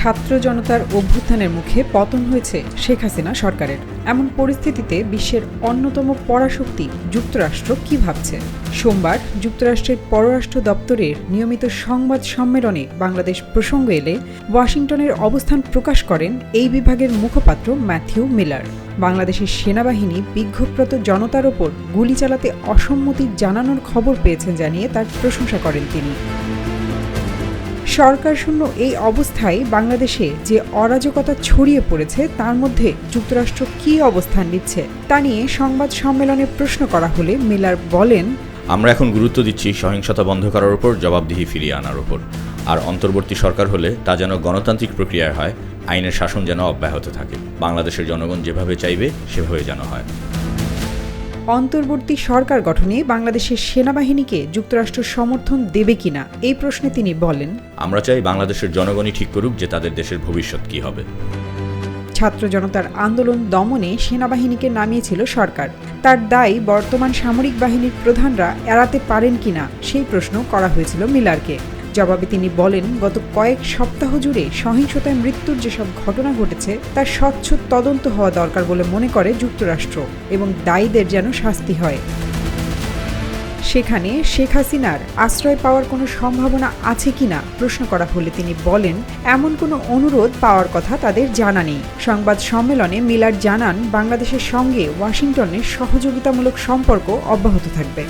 ছাত্র জনতার অভ্যুত্থানের মুখে পতন হয়েছে শেখ হাসিনা সরকারের। এমন পরিস্থিতিতে বিশ্বের অন্যতম পরাশক্তি যুক্তরাষ্ট্র কি ভাবছে? সোমবার যুক্তরাষ্ট্রের পররাষ্ট্র দপ্তরের নিয়মিত সংবাদ সম্মেলনে বাংলাদেশ প্রসঙ্গ এলে ওয়াশিংটনের অবস্থান প্রকাশ করেন এই বিভাগের মুখপাত্র ম্যাথিউ মিলার। বাংলাদেশের সেনাবাহিনী বিক্ষোভরত জনতার ওপর গুলি চালাতে অসম্মতি জানানোর খবর পেয়েছেন জানিয়ে তার প্রশংসা করেন তিনি। সরকার শূন্য এই অবস্থায় বাংলাদেশে যে অরাজকতা ছড়িয়ে পড়েছে, তার মধ্যে যুক্তরাষ্ট্র কী অবস্থান নিচ্ছে তা নিয়ে সংবাদ সম্মেলনে প্রশ্ন করা হলে মিলার বলেন, আমরা এখন গুরুত্ব দিচ্ছি সহিংসতা বন্ধ করার উপর, জবাবদিহি ফিরিয়ে আনার উপর। আর অন্তর্বর্তী সরকার হলে তা যেন গণতান্ত্রিক প্রক্রিয়ায় হয়, আইনের শাসন যেন অব্যাহত থাকে। বাংলাদেশের জনগণ যেভাবে চাইবে, সেভাবে যেন হয়। অন্তর্বর্তী সরকার গঠনে বাংলাদেশের সেনাবাহিনীকে যুক্তরাষ্ট্র সমর্থন দেবে কিনা এই প্রশ্নে তিনি বলেন আমরা চাই বাংলাদেশের জনগণই ঠিক করুক যে তাদের দেশের ভবিষ্যৎ কী হবে। ছাত্র জনতার আন্দোলন দমনে সেনাবাহিনীকে নামিয়েছিল সরকার। তার দায় বর্তমান সামরিক বাহিনীর প্রধানরা এড়াতে পারেন কিনা সেই প্রশ্ন করা হয়েছিল মিলারকে। জবাবে তিনি বলেন, গত কয়েক সপ্তাহ জুড়ে সহিংসতায় মৃত্যুর যেসব ঘটনা ঘটেছে, তার স্বচ্ছ তদন্ত হওয়া দরকার বলে মনে করে যুক্তরাষ্ট্র এবং দায়ীদের যেন শাস্তি হয়। সেখানে শেখ হাসিনার আশ্রয় পাওয়ার কোনো সম্ভাবনা আছে কিনা প্রশ্ন করা হলে তিনি বলেন, এমন কোনো অনুরোধ পাওয়ার কথা তাদের জানা নেই। সংবাদ সম্মেলনে মিলার জানান, বাংলাদেশের সঙ্গে ওয়াশিংটনের সহযোগিতামূলক সম্পর্ক অব্যাহত থাকবে।